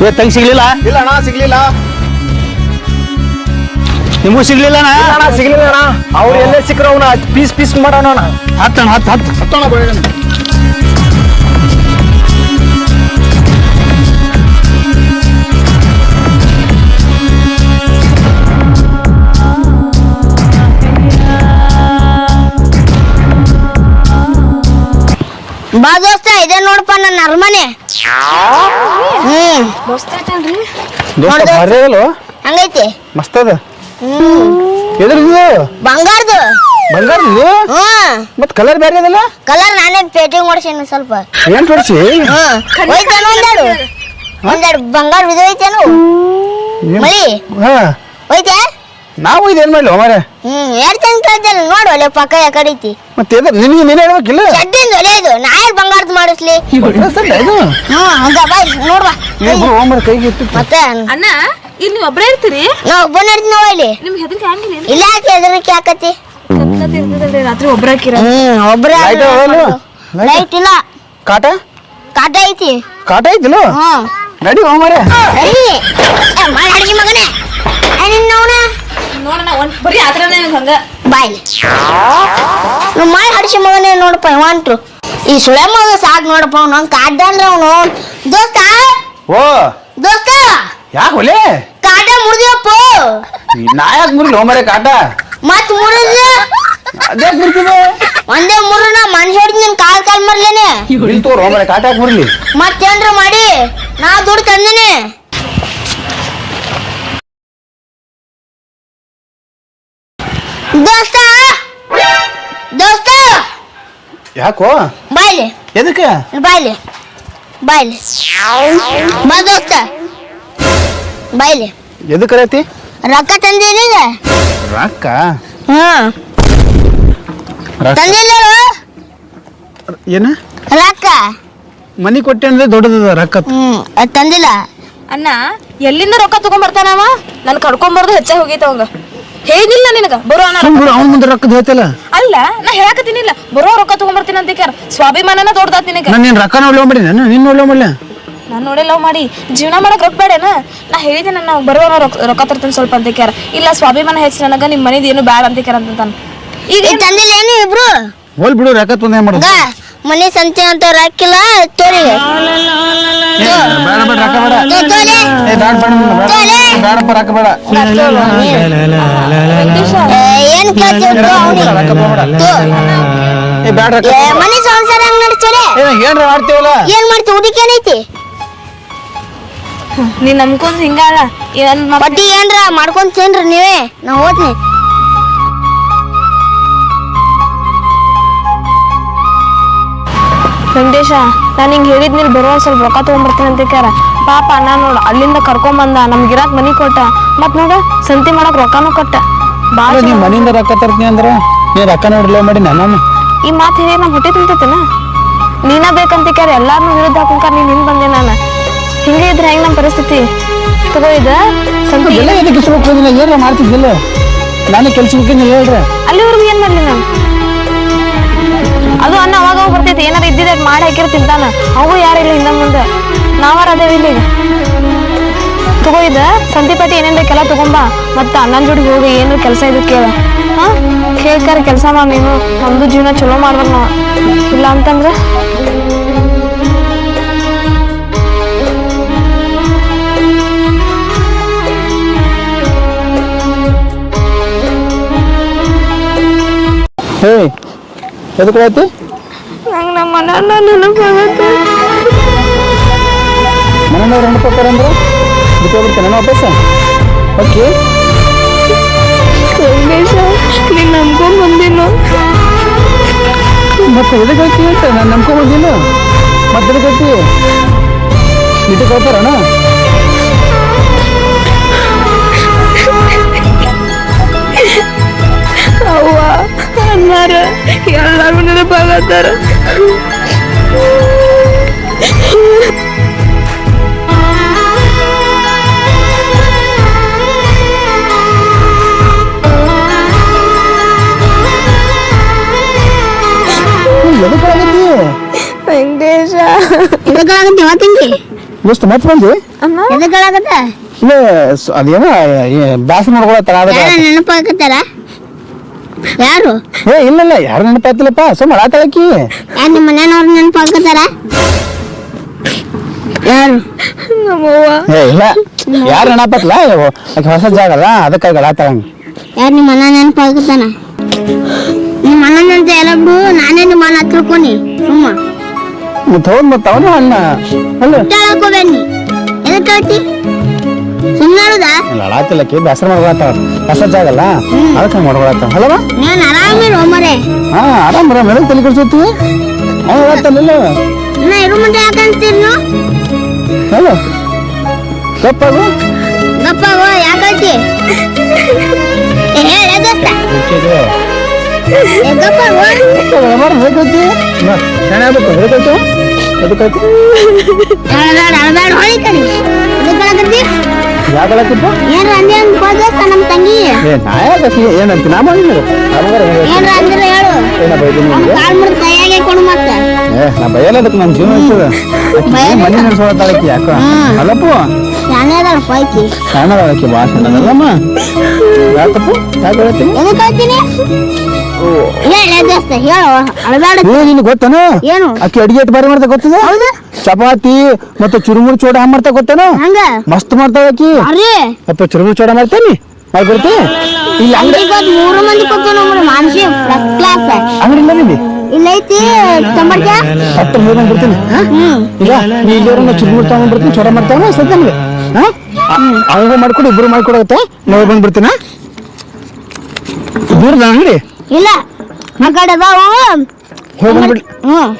ಇವತ್ತು ತಂಗಿ ಸಿಗ್ಲಿಲ್ಲ? ಇಲ್ಲ ಅಣ್ಣ ಸಿಗ್ಲಿಲ್ಲ. ನಿಮಗೂ ಸಿಗ್ಲಿಲ್ಲ ಅಣ್ಣ ಸಿಗ್ಲಿಲ್ಲ ಅಣ್ಣ ಅವ್ರು ಎಲ್ಲೇ ಸಿಕ್ಕರು ಅವನ ಪೀಸ್ ಪೀಸ್ ಮಾಡೋಣ ಹತ್ತಣ್ಣ ಹತ್ತಣ ಹತ್ತು. ಹತ್ತು ಹತ್ತೋಣ ಇದೆ ನೋಡಪ್ಪ ನನ್ನ ಅರಮನೆ. ಹ್ಮ್. ದೋಸ್ತ ನೋಡ್ದೆ. ಭಾರಿ ಅದಲ್ವ? ಹಂಗೈತಿ. ಮಸ್ತ್ ಅದ. ಹ್ಮ್. ಎದ್ರದ್ದು ಬಂಗಾರದು. ಬಂಗಾರ ಇದು? ಹ್ಮ್. ಮತ್ ಕಲರ್ ಬೇರೆ ಅದಲ್ಲ? ಕಲರ್ ನಾನೇ ಪೇಟಿಂಗ್ ಮಾಡ್ಸೇನಿ ಸ್ವಲ್ಪ. ಏನ್ ತೋರಿಸಿ? ಹ್ಮ್. ಹೋಯ್ತೇನು ಒಂದೆರಡು ಒಂದೆರಡು ಬಂಗಾರ ಬಿದ್ದೋಯ್ತೇನು ಮಳಿ. ಹಾ. ಹೋಯ್ತೆ? ನಾವು ಇದೇನ್ ಮಾಡ್ಲಿ ಮಾರ ಹ್ಮ್ ಕೇಳ್ತೇನೆ ನೋಡು ಒಳ್ಳೆ ಪಕ್ಕ ಯಾಕಡೆ ಐತಿ ಮತ್ತೆ ಎದ ನಿನಗೆ ನೀನ್ ಹೇಳ್ಬೇಕಿಲ್ಲ? ಒಲೆ ನಾ ಯಾರು ಬಂಗಾರದ್ ಮಾಡಿಸ್ಲಿ. ಇದು? ಹಂಗ ಬಾ ನೋಡ್ಬಾ. ಇಬ್ರು ಹೋಮರ್ ಕೈಗೆ ಇಟ್ಟು ಮತ್ತೆ? ಅಣ್ಣ ಇಲ್ಲಿ ನೀವು ಒಬ್ಬರೇ ಇರ್ತೀರಿ? ನಾ ಒಬ್ಬನ ಇರ್ತೀನಿ ನಾವು ಇಲ್ಲಿ. ನಿಮ್ಗೆ ಹೆದರಿಕೆ ಹಂಗಿಲ್ಲ ಇಲ್ಲ ಯಾಕೆ ಹೆದರಿಕೆ ಆಕತಿ ಇರ್ತದಲ್ರಿ ರಾತ್ರಿ ಒಬ್ಬರ ಹಾಕಿರ ಹ್ಮ್ ಒಬ್ರ Light? ಅವಲ್ಲ? ಲೈಟ್ ಇಲ್ಲ. ಕಾಟ? ಕಾಟ ಐತಿ. ಕಾಟ ಐತಿಲ್ಲ? ಹ್ಮ್. ನಡಿ ಹೋಮರ ಸರಿ ಏ, ಮಾಡಿ ಅಡಿಗೆ ಮಗನೇ. ನೋಡಣ ಒಂದ್ ಬರೀ ಆತ್ರನೇ ಹಂಗ. ಬಾಯ್ಲಿ ನೀವು ಮಾಡಿ ಹಡಿಸಿ ಮಗನೇ ನೋಡಪ್ಪ ಇವಂಟ್ರು ಈ ಸುಳೆ ಮಗ ಸಾಕ್ ನೋಡಪ್ಪ ಅವ್ನು ಕಾಡ್ಡ ಅಂದ್ರೆ ಅವನು. ದೋಸ್ತ? ಓ. ದೋಸ್ತ? ಯಾಕೆ ಹೊಲೆ ಕಾಟ ಮುರಿದಪ್ಪ ನಾ ಯಾಕೆ ಮುರಿಲಿ ಹೋಮರೆ ಕಾಟ. ಮತ್ ಮುರಿದ ಅದೇ ಮುರಿದಿದೆ. ಒಂದೇ ಮುರುನ ಮನುಷ್ಯ ಹೊಡಿದ್ ನಿನ್ ಕಾಲ್ ಕಾಲ್ ಮರ್ಲೇನೆ ಇಲ್ಲಿ ತೋರ್ ಹೋಮರೆ ಕಾಟ ಯಾಕೆ ಮುರಿಲಿ ಮತ್ತೇನ್ರ ಮಾಡಿ? ನಾ ದುಡ್ಡು ತಂದಿನಿ. ಯಾಕೋ ಬಾಯ್ಲಿ. ಎದಕ್ಕೆ? ಬಾಯ್ಲಿ. ಬಾಯ್ಲಿ. ಬಾ ದೋಸ್ತ ಬಾಯ್ಲಿ. ಎದಕ್ಕೆ ಕರೈತಿ ರೊಕ್ಕ ತಂದೀನಿ ಈಗ ರೊಕ್ಕ. ಹ್ಮ್ ತಂದಿಲ್ಲ ಏನ? ರೊಕ್ಕ. ಮನಿ ಕೊಟ್ಟೆ ಅಂದ್ರೆ ದೊಡ್ಡದ ರೊಕ್ಕ. ಹ್ಮ್ ಅದ್ ತಂದಿಲ್ಲ. ಅಣ್ಣ ಎಲ್ಲಿಂದ ರೊಕ್ಕ ತಗೊಂಬರ್ತಾನವ ನನ್ ಕಡ್ಕೊಂಬರ್ದು ಹೆಚ್ಚಾಗಿ ಹೋಗೈತ ಅವಂಗ. ಹೇಳಿಲ್ಲ ನಿನಗ? ಬರೋ ಅಣ್ಣ ಸುಮ್ ಬಿಡು ಅವನ ಮುಂದೆ ರೊಕ್ಕದ ಹೇಳ್ತಿಲ್ಲ. ಅಲ್ಲ ನಾ ಹೇಳಕತ್ತೀನಿಲ್ಲ ಬರೋ ರೊಕ್ಕ ತಗೊಂಡ್ಬರ್ತೀನಿ ಅಂತ ಕ್ಯಾರ ಸ್ವಾಭಿಮಾನನ ದೊಡ್ಡದಾತ್ ನಿನಗ. ನಾನು ನಿನ್ನ ರೊಕ್ಕ ನೋಡ್ಲೋ ಮಾಡಿ ನಾನು ನಿನ್ನ ನೋಡ್ಲೋ ಮಾಡಿ ನಾನು ನೋಡಿ ಲವ್ ಮಾಡಿ. ಜೀವನ ಮಾಡಕ್ ರೊಕ್ಕ ಬೇಡನ? ನಾ ಹೇಳಿದೆ ನನ್ನ ಬರೋ ರೊಕ್ಕ ರೊಕ್ಕ ತರ್ತೀನಿ ಸ್ವಲ್ಪ ಅಂತ ಕ್ಯಾರ ಇಲ್ಲ ಸ್ವಾಭಿಮಾನ ಹೆಚ್ಚು ನನಗ ನಿಮ್ಮ ಮನೇದು ಏನು ಬೇಡ ಅಂತ ಕ್ಯಾರ ಅಂತ ಈಗ ತಂದಿಲ್ಲ ಏನು ಇಬ್ರು? ಹೋಲ್ ಬಿಡು ರೊಕ್ಕ ತಂದೆ ಮಾಡೋದು? ಮನೆ ಸಂತೆ ಅಂತ ರಾಕಿಲ್ಲ ತೋರಿ ಏನ್ ಮನೆ ಸಂಸಾರ ಹಂಗ್ ನಡ್ಸೋರೆ ಏ ಏನ್ರ ಮಾಡ್ತೀವಲ್ಲ ಏನ್ ಮಾಡ್ತೀವಿ ಹುಡುಕಿ ಏನೈತಿ ನೀನ್ ನಂಬ್ಕೊಂಡ್ ಹಿಂಗಲ್ಲ ಏನ್ ಬಡ್ಡಿ ಏನ್ರ ಮಾಡ್ಕೊಂಡ್ ತಿನ್ರಿ ನೀವೇ ನಾ ಹೋದ್ನಿ ವೆಂಕಟೇಶ ನಾನು ಹಿಂಗೆ ಹೇಳಿದ್ ನೀನು ಬರೋ ಒಂದ್ ಸ್ವಲ್ಪ ರೊಕ್ಕ ತೊಗೊಂಡ್ಬರ್ತೀನಿ ಅಂತ ಕ್ಯಾರ ಪಾಪ ಅಣ್ಣ ನೋಡು ಅಲ್ಲಿಂದ ಕರ್ಕೊಂಬಂದ ನಮ್ಗೆ ಇರಾಕ ಮನಿ ಕೊಟ್ಟ. ಮತ್ತೆ ನೋಡ ಸಂತಿ ಮಾಡಕ್ ರೊಕ್ಕನೂ ಕೊಟ್ಟ. ಬಾಳ ನೀ ಮನೆಯಿಂದ ರೊಕ್ಕ ತರ್ತೀನಿ ಅಂದ್ರೆ ನೀ ರೊಕ್ಕ ನೋಡ್ಲೋ ಮಾಡಿ ನಾನು ಈ ಮಾತು ಹೇಳಿ ನಾನು ಹೊಟ್ಟೆ ತುಂಬ್ತೈತೇನ? ನೀನ ಬೇಕಂತ ಕ್ಯಾರ ಎಲ್ಲಾರನ್ನೂ ವಿರುದ್ಧ ಹಾಕೊಂಡ್ಕಾರ ನೀನ್ ಹಿಂದ್ ಬಂದೆ ನಾನು. ಹಿಂಗೆ ಇದ್ರೆ ಹೆಂಗ್ ನಮ್ಮ ಪರಿಸ್ಥಿತಿ? ತಗೋ ಇದ ಸಂತಿ. ಎಲ್ಲ ಮಾಡ್ತಿದ್ದಿಲ್ಲ? ನಾನು ಕೆಲ್ಸ ಹೇಳ್ರಿ. ಅಲ್ಲಿವರೆಗೂ ಏನ್ ಮಾಡ್ಲಿ ನಾನು? ಅದು ಅನ್ನ ಅವಾಗ ಬರ್ತೈತಿ. ಏನಾರ ಇದ್ದಿದ್ದ ಮಾಡಿ ಹಾಕಿರ ತಿಂತಾನ. ಅವು ಯಾರಿಲ್ಲ ಹಿಂದ ಮುಂದೆ. ನಾವಾರ ಅದೇವಿ ಇಲ್ಲಿ ತಗೋ ಇದ. ಸಂತಿಪತಿ ಏನೇನ್ ಬೇಕೆಲ್ಲ ತಗೊಂಬ ಮತ್ತ ಅಣ್ಣನ ಜೋಡಿ ಹೋಗಿ ಏನು ಕೆಲಸ ಇದು ಕೇಳ. ಹಾ? ಕೇಳ್ಕಾರ ಕೆಲಸ ಮಾಡಿ ನೀನು. ನಮ್ದು ಜೀವನ ಚಲೋ ಮಾಡ್ಬೇಕು ನಾವು. ಇಲ್ಲ ಅಂತಂದ್ರೆ? ಹೇ ಎದಕ್ಕೆ ಆಯ್ತು ನಂಗೆ ನಮ್ಮ ಅಣ್ಣ ನೆನಪಾಗತ್ತೆ. ಮನೆಯವ್ರು ಕೊಡ್ತಾರೆ ಅಂದ್ರೆ? ಬಿಟ್ಟು ಹೋಗ್ಬಿಡ್ತೇನೆ ನಾನು ವಾಪಸ್ ಓಕೆ ವೆಂಕಟೇಶ ನೀನ್ ನಂಬ್ಕೊಂಡ್ ಬಂದಿಲ್ಲ ಮತ್ತೆ ಎದಕ್ಕೆ ಹೋಗ್ತಿ ಅಂತ? ನಾನು ಮತ್ತೆ ಎದಕ್ಕೆ ಹೋಗ್ತಿ? ಇದು ಕೊಡ್ತಾರಣ ಅವ್ವ ಅನ್ನಾರ ಎಲ್ಲಾರು ನೆನಪಾಗತ್ತಾರ ಎದಕ್ಕೆ ಆಗತ್ತಿ ವೆಂಕಟೇಶ ಇದಕ್ಕಾಗತ್ತೆ ಮಾತಿಂಗಿ ದೋಸ್ತ ಮತ್ತೆ ಬಂದಿ ಎದಕ್ಕಾಗತ್ತ ಇಲ್ಲ ಸ- ಅದೇನೋ ಬ್ಯಾಸರ ಮಾಡ್ಕೊಳತ್ತಾರ ಅದ್ರ ಯಾರ? ಏ ಇಲ್ಲ ಇಲ್ಲ ಯಾರು ನೆನಪಾಯ್ತಿಲ್ಲಪ್ಪ ಸುಮ್ಮ ಅಳಾತಾಳಕಿ ಯಾರು ನಿಮ್ಮ ಮನೆಯವ್ರ ನೆನಪಾಕತ್ತಾರ ಯಾರು? ಏ ಇಲ್ಲ. ಯಾರು ನೆನಪತ್ತಲ್ಲ ಆಕೆ ಹೊಸ ಜಾಗ ಅಲ್ಲ ಅದಕ್ಕಾಗಿ ಅಳಾತಾಳಂಗ ಯಾರು ನಿಮ್ಮ ಅಣ್ಣ ನೆನಪಾಕತ್ತಾನ ನಿಮ್ಮ ಅಣ್ಣನಂತ ಎಲ್ಲ ಬಿಡು ನಾನೇ ನಿಮ್ಮ ಅಣ್ಣ ತಿಳ್ಕೊನಿ ಸುಮ್ಮ. ಮತ್ತೆ ಹೌದ್ ಮತ್ತೆ ಅವನು ಅಣ್ಣ. ಅಲ್ಲ. ಕೇಳಕೋಬೇನಿ ಎದಕ್ ಕೇಳ್ತಿ? ಸುಮ್ಮನೆ ಅಳಾತಿಲ್ಲಕಿ ಬ್ಯಾಸರ ಮಾಡ್ಕೊಳತ್ತಾಳ ಹೊಸ ಜಾಗ ಅಲ್ಲ? ಅದಕ್ಕೆ ಮಾಡ್ಕೊಳತ್ತಾಳ. ಅಲ್ಲವಾ? ನೀನ್ ಆರಾಮಿರು ಮರೆ ಹಾ ಆರಾಮ್ ಎದಕ್ಕೆ ತಲೆ ಕೆಡ್ಸೋತಿ? ಅವ್ನು ಹೇಳತ್ತಾನಿಲ್ಲ ಇನ್ನ ಇರು ಮುಂದೆ ಯಾಕೆ ಅನ್ಸ್ತೀರಿ ಹಲೋ? ಗಪ್ಪಾಗು ಗಪ್ಪ ಯಾಕೆ ಏ ಹೇಳ ದೋಸ್ತ. ಏ ಗಪ್ಪ ಹೇಗೈತಿ ಹೊಳಿ ಕಡಿ ಏನ್ರ ಅಂದೆ ನಮ್ಮ ತಂಗಿ? ಏ ಏನಂತ ನಾ ಏನ್ರ ಅಂದ್ರೆ ಹೇಳು. ಇದು ಅವ್ನ ನಿಮ್ಗೆ? ಕಾಲ್ ಮುರಿದು ಕೈಯಾಗೆ ಕೊಡು ಮತ್ತೆ. ಏ ನಾ ಬಯಲ್ಲ ಅದಕ್ಕೆ ನಮ್ಮ ಜೀವನ ಇರ್ತದ? ಮನೆ ನೆನ್ಸೋಳತ್ತಾಳಕಿ ಯಾಕ. ಅಲ್ಲಪ್ಪು. ಶಾನೆ ಅದಾಳ ಪೈಕಿ. ಭಾಳ ಸಣ್ಣದಲ್ಲಮ್ಮ ಯಾಕಪ್ಪು? ಯಾಕೆ ಹೇಳ್ತೀನಿ ನಿನ್ ಗೊತ್ತನ? ಏನು? ಅಕ್ಕಿ ಅಡಿಗೆ ಬಾರಿ ಮಾಡ್ತಾ ಗೊತ್ತದ? ಚಪಾತಿ ಮತ್ತೆ ಚುರುಮುರು ಚೋಡ ಹಂಗ್ ಮಾಡ್ತಾ ಗೊತ್ತೇನು? ಹಂಗ? ಮಸ್ತ್ ಮಾಡ್ತಾವ ಅರೇ ಅಪ್ಪ ಚುರುಮುರು ಚೋಡ ಮಾಡ್ತೇನಿ? ಮಾಡ್ಕೊಡ್ತಿ ಇಲ್ಲ ಅಂಗಡಿ ಮೂರು ಮಂದಿ ನಮ್ಮ ಮಾನಸಿ ಕ್ಲಾಸ್ ಅಂಗಡಿ ಇಲ್ಲ ನಿಂದಿ? ಇಲ್ಲ ಐತಿ ಚಂಬಡ್ಕ ಹತ್ತು ಮೂರು ಬರ್ತೀನಿ. ಹಾ? ಹ್ಮ್. ಈಗ ನೀ ಇಲ್ಲಿವರೆಗೆ ಚುರುಮುರು ತಗೊಂಡ್ ಬರ್ತೀನಿ ಚೋಡ ಮಾಡ್ತಾವ ಸದ್ಯ ನಮ್ಗೆ ಹಾ? ಅವಂಗ ಮಾಡ್ಕೊಡು ಇಬ್ರು ಮಾಡ್ಕೊಡತ್ತೆ ನಾವು ಬಂದ್ಬಿಡ್ತೀನ? ದೂರದ ಅಂಗಡಿ? ಇಲ್ಲ ಆ ಕಡೆ ಅದಾವು. ಹೋಗಿ ಬಂದ್ಬಿಡ್ಲಿ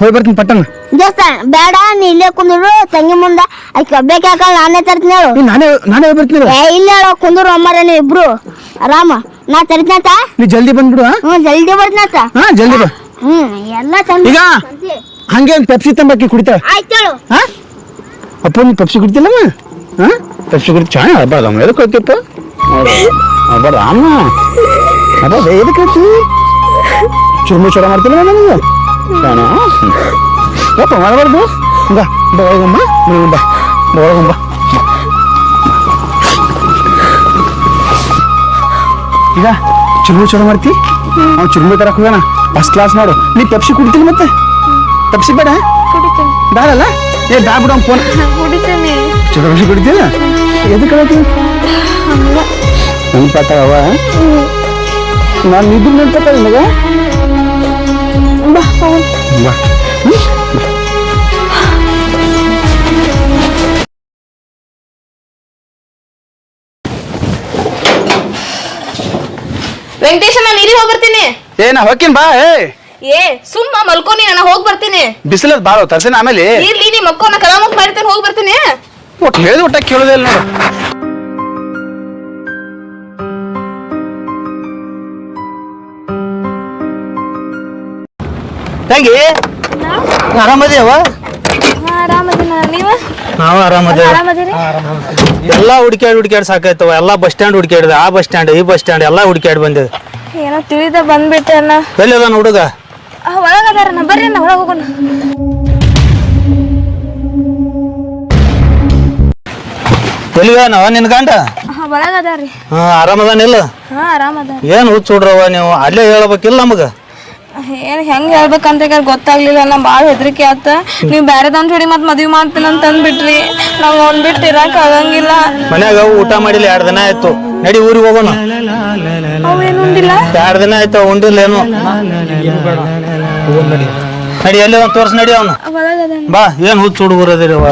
ಹೋಗಿ ಬರ್ತೀನಿ ಪಟ್ಟಣ. ದೇವಸ್ಥಾನ ಬೇಡ ನೀ ಇಲ್ಲೇ ಕುಂದ್ರು ತಂಗಿ ಮುಂದ ಆಕಿ ಬೇಕಾಕಲ್ಲ ನಾನೇ ತರ್ತೀನಿ ಹೇಳು. ನಾನೇ ನಾನೇ ಹೋಗಿ ಬರ್ತೀನಿ ಏ ಇಲ್ಲ ಹೇಳು ಕುಂದ್ರು ಅಮ್ಮರ ನೀವು ಇಬ್ರು. ಆರಾಮ. ನಾ ತರಿದ್ನಾತ ನೀ ಜಲ್ದಿ ಬಂದ್ಬಿಡು ಹಾ? ಹ್ಮ್ ಜಲ್ದಿ ಬರ್ದ್ನಾತ ಹಾ ಜಲ್ದಿ ಬಾ. ಹ್ಞೂ ಎಲ್ಲ ತಂದು ಈಗ ಹಂಗೆ ಒಂದು ಪೆಪ್ಸಿ ತಂಬಾಕಿ ಕುಡಿತಾ. ಆಯ್ತು ಹೇಳು. ಹಾ ಅಪ್ಪ ನೀ ಪೆಪ್ಸಿ ಕುಡಿತಿಲ್ಲಮ್ಮ? ಹಾ ಪೆಪ್ಸಿ ಕುಡಿ ಚೆನ್ನಾಗಿ ಹಬ್ಬ ಅದಮ್ಮ ಎದಕ್ಕೆ ಹೋಗ್ತಿಪ್ಪ ಹಬ್ಬ ಅಮ್ಮ ಅಬ್ಬಾರ್ದು ಎದಕ್ಕೆ ಹೋಗ್ತಿ ಚುರುಮು ಚೂಡ ಮಾಡ್ತಿಲ್ಲ ನನಗೆ ಶಾಣ ಯಪ್ಪ ಮಾಡಬಾರ್ದು ಹಂಗ ಬಾ ಒಳಗಮ್ಮ ಮನೆ ಬಾ ಬಾ ಒಳಗಮ್ಮ ಈಗ ಚುರುಮು ಚೂಡ ಮಾಡ್ತಿ ಅವ್ನು ಚುರುಮು ತರಕ್ ಹೋಗೋಣ ಫಸ್ಟ್ ಕ್ಲಾಸ್ ನೋಡು ನೀ ಪೆಪ್ಸಿ ಕುಡಿತಿಲ್ಲ ಮತ್ತೆ ಪೆಪ್ಸಿ ಬೇಡ ಕುಡಿತೀನಿ ಬೇಡಲ್ಲ ಏ ಬ್ಯಾ ಬಿಡು ಫೋನ್ ಕುಡಿತೀನಿ ಚುರುಮು ಕುಡಿತಿಲ್ಲ ಎದಕ್ಕೆ ಹೇಳತ್ತಿ ನೆನಪಾತಾವ ನಾನು ಇದ್ರ ನೆನಪಾತ ನಿನಗೆ ಬಾ ವೆಂಕಟೇಶ ನಾನು ಇಲ್ಲಿ ಹೋಗಿ ಬರ್ತೀನಿ ಏ ನಾ ಬಾ ಏ. ಏ ಸುಮ್ಮ ಮಲ್ಕೋನಿ ನಾನು ಹೋಗಿ ಬರ್ತೀನಿ. ಬಿಸಿಲದ್ ಬಾರೋ ತರ್ಸೇನ ಆಮೇಲೆ? ಇರ್ಲಿ ನೀ ಮಕ್ಕಳನ್ನ ಕಲಾಮಕ್ ಕಲಾ ಮುಕ್ ಮಾಡಿರ್ತೇನೆ ಹೋಗಿ ಬರ್ತೀನಿ. ಒಟ್ಟು ಹೇಳಿದ ಒಟ್ಟ ಕೇಳೋದೇ ಇಲ್ಲ ನೋಡು. ತಂಗಿ? ಆರಾಮದೇವ ನೀವ? ನಾವು ಆರಾಮದೇವ. ಎಲ್ಲಾ ಹುಡುಕ್ಯಾಡ್ ಹುಡ್ಕ್ಯಾಡ್ ಸಾಕಾಯ್ತವ ಎಲ್ಲಾ ಬಸ್ ಸ್ಟ್ಯಾಂಡ್ ಹುಡ್ಕ್ಯಾಡಿದ. ಆ ಬಸ್ ಸ್ಟ್ಯಾಂಡ್ ಈ ಬಸ್ ಸ್ಟ್ಯಾಂಡ್ ಎಲ್ಲಾ ಹುಡುಕ್ಯಾಡ್ ಬಂದಿದೆ. ಏನೋ ತಿಳಿದ ಬಂದ್ಬಿಟ್ಟೆ ಅಣ್ಣ. ಎಲ್ಲಿ ಅದಾನ ಹುಡುಗ? ಒಳಗದಾರ ಬರ್ರಿ ಒಳಗೆ ಹೋಗೋಣ. ನಿನ್ ಗಂಡ? ಒಳಗದಾರಿ ಹಾ ಆರಾಮದಾನಿಲ್ಲ ಹಾ ಆರಾಮದಾರ ಏನ್ ಹುಚ್ಚ ಹುಡ್ರವ ನೀವು? ಅಲ್ಲೇ ಹೇಳ್ಬೇಕಿಲ್ಲ ನಮಗ? ಏನ್ ಹೆಂಗ್ ಹೇಳ್ಬೇಕಂತ ಈಗ ಗೊತ್ತಾಗ್ಲಿಲ್ಲ. ನಾ ಭಾಳ ಹೆದರಿಕೆ ಆತ. ನೀವ್ ಬ್ಯಾರೆದವ್ನ ಹೇಳಿ ಮತ್ತೆ ಮದ್ವಿ ಮಾಡ್ತೀನಿ ಅಂತ ಅಂದ್ಬಿಟ್ರಿ ನಾವ್ ಅವ್ನ್ ಬಿಟ್ಟು ಇರಾಕ್ ಆಗಂಗಿಲ್ಲ. ಮನ್ಯಾಗ ಊಟ ಮಾಡಿಲ್ಲ ಎರಡು ದಿನ ಆಯ್ತು. ನಡಿ ಊರಿಗೆ ಹೋಗೋಣ. ಅವ್ ಏನು ಉಂಡಿಲ್ಲ? ಎರಡ್ ದಿನ ಆಯ್ತು ಉಂಡಿಲ್ಲ ಏನು. ನಡಿ ಎಲ್ಲಿ ಒಂದು ತೋರ್ಸ್ ನಡಿ ಅವನು. ಬಾ ಏನ್ ಹುಚ್ಚು ಹುಡುಗರದಿರವ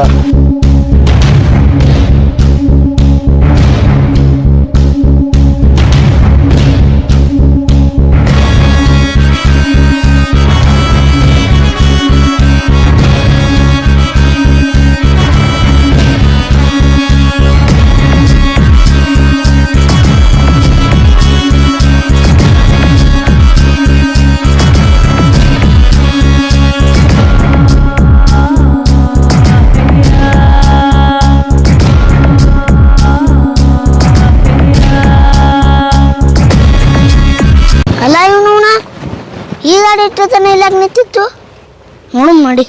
மூணு மாடி.